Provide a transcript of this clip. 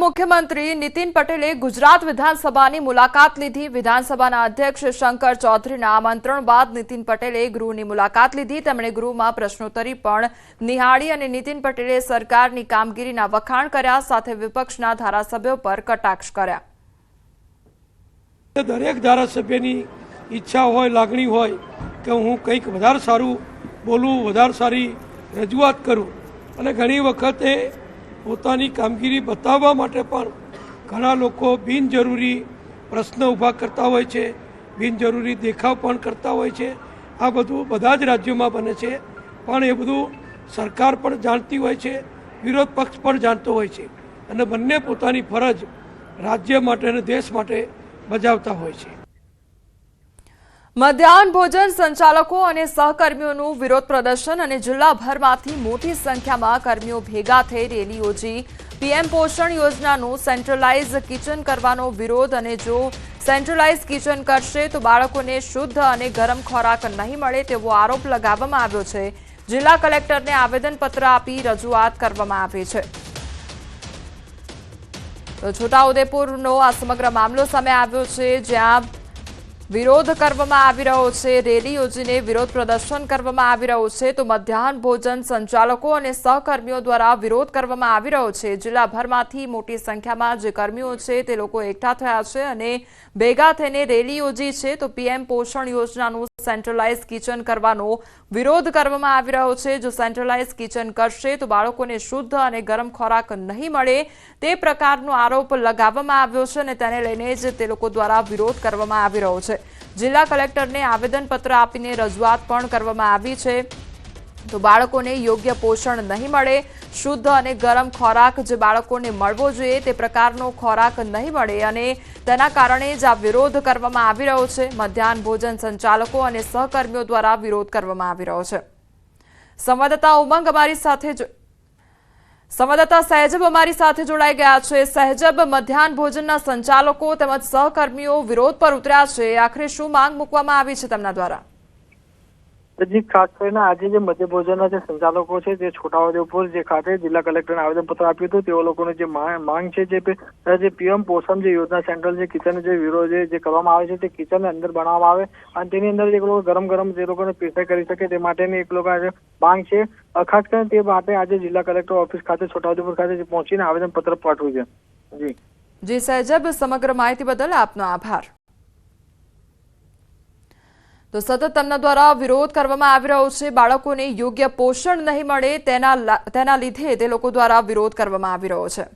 મુખ્યમંત્રી નીતિન પટેલે ગુજરાત વિધાનસભાની મુલાકાત લીધી. વિધાનસભાના અધ્યક્ષ શંકર ચૌધરીના આમંત્રણ બાદ નીતિન પટેલે ગૃહની મુલાકાત લીધી. તેમણે ગૃહમાં પ્રશ્નોત્તરી પણ નિહાળી અને નીતિન પટેલે સરકારની કામગીરીના વખાણ કર્યા, સાથે વિપક્ષના ધારાસભ્યો પર કટાક્ષ કર્યા. દરેક ધારાસભ્યની ઈચ્છા હોય, લાગણી હોય કે હું કંઈક વધારે સારું બોલું, વધારે સારી રજૂઆત કરું. અને ઘણી વખતે પોતાની કામગીરી બતાવવા માટે પણ ઘણા લોકો બિનજરૂરી પ્રશ્ન ઊભા કરતા હોય છે, બિનજરૂરી દેખાવ પણ કરતા હોય છે. આ બધું બધા જ રાજ્યોમાં બને છે, પણ એ બધું સરકાર પણ જાણતી હોય છે, વિરોધ પક્ષ પણ જાણતો હોય છે અને બંને પોતાની ફરજ રાજ્ય માટે અને દેશ માટે બજાવતા હોય છે. મધ્યાહન ભોજન સંચાલકો અને સહકર્મીઓનું વિરોધ પ્રદર્શન અને જિલ્લાભરમાંથી મોટી સંખ્યામાં કર્મીઓ ભેગા થઈ રેલી યોજી. પીએમ પોષણ યોજનાનું સેન્ટ્રલાઇઝ કિચન કરવાનો વિરોધ અને જો સેન્ટ્રલાઇઝ કિચન કરશે તો બાળકોને શુદ્ધ અને ગરમ ખોરાક નહીં મળે તેવો આરોપ લગાવવામાં આવ્યો છે. જિલ્લા કલેક્ટરને આવેદનપત્ર આપી રજૂઆત કરવામાં આવી છે. તો છોટાઉદેપુરનો આ સમગ્ર મામલો સામે આવ્યો છે, જ્યાં વિરોધ કરવામાં આવી રહ્યો છે. રેલી યોજીને વિરોધ પ્રદર્શન કરવામાં આવી રહ્યું છે. તો મધ્યાહન ભોજન સંચાલકો અને સહકર્મીઓ દ્વારા વિરોધ કરવામાં આવી રહ્યો છે. જિલ્લાભરમાંથી મોટી સંખ્યામાં જે કર્મીઓ છે તે લોકો એકઠા થયા છે અને ભેગા થઈને રેલી યોજી છે. તો પીએમ પોષણ યોજનાનું સેન્ટ્રલાઇઝ કિચન કરવાનો વિરોધ કરવામાં આવી રહ્યો છે. જો સેન્ટ્રલાઇઝ કિચન કરશે તો બાળકોને શુદ્ધ અને ગરમ ખોરાક નહીં મળે તે પ્રકારનો આરોપ લગાવવામાં આવ્યો છે અને તેને લઈને જ તે લોકો દ્વારા વિરોધ કરવામાં આવી રહ્યો છે. જિલ્લા કલેક્ટરને આવેદનપત્ર આપીને રજૂઆત પણ કરવામાં આવી છે. તો બાળકોને યોગ્ય પોષણ નહીં મળે, શુદ્ધ અને ગરમ ખોરાક જે બાળકોને મળવો જોઈએ તે પ્રકારનો ખોરાક નહીં મળે અને તેના કારણે જ આ વિરોધ કરવામાં આવી રહ્યો છે. મધ્યાહન ભોજન સંચાલકો અને સહકર્મીઓ દ્વારા વિરોધ કરવામાં આવી રહ્યો છે. સંવાદદાતા ઉમંગ અમારી સાથે સંવાદદાતા સહેજબ અમારી સાથે જોડાઈ ગયા છે. સહેજબ, મધ્યાહન ભોજનના સંચાલકો તેમજ સહકર્મીઓ વિરોધ પર ઉતર્યા છે. આખરે શું માંગ મૂકવામાં આવી છે તેમના દ્વારા? જી ખાસ કરીને આજે જે મધ્ય ભોજનના જે સંચાલકો છે, જે છોટાઉદેપુર જે ખાતે જિલ્લા કલેક્ટરને આવેદનપત્ર આપ્યું હતું, તેઓ લોકોની જે માંગ છે જે જે પીએમ પોષણ જે યોજના સેન્ટ્રલ જે કિચન જે વિરોધ જે કરવામાં આવે છે તે કિચન અંદર બનાવવામાં આવે અને તેની અંદર જે લોકો ગરમ ગરમ જે લોકોને પીરસાઈ કરી શકે તે માટેની એક લોકો આજે માંગ છે. ખાસ કરીને તે માટે આજે જિલ્લા કલેક્ટર ઓફિસ ખાતે, છોટાઉદેપુર ખાતે પહોંચીને આવેદનપત્ર પાઠવ્યું છે. જી. જી સહેજબ સમગ્ર માહિતી બદલ આપનો આભાર. તો સતત તેમના દ્વારા વિરોધ કરવામાં આવી રહ્યો છે. બાળકોને યોગ્ય પોષણ નહીં મળે તેના તેના લીધે તે લોકો દ્વારા વિરોધ કરવામાં આવી રહ્યો છે.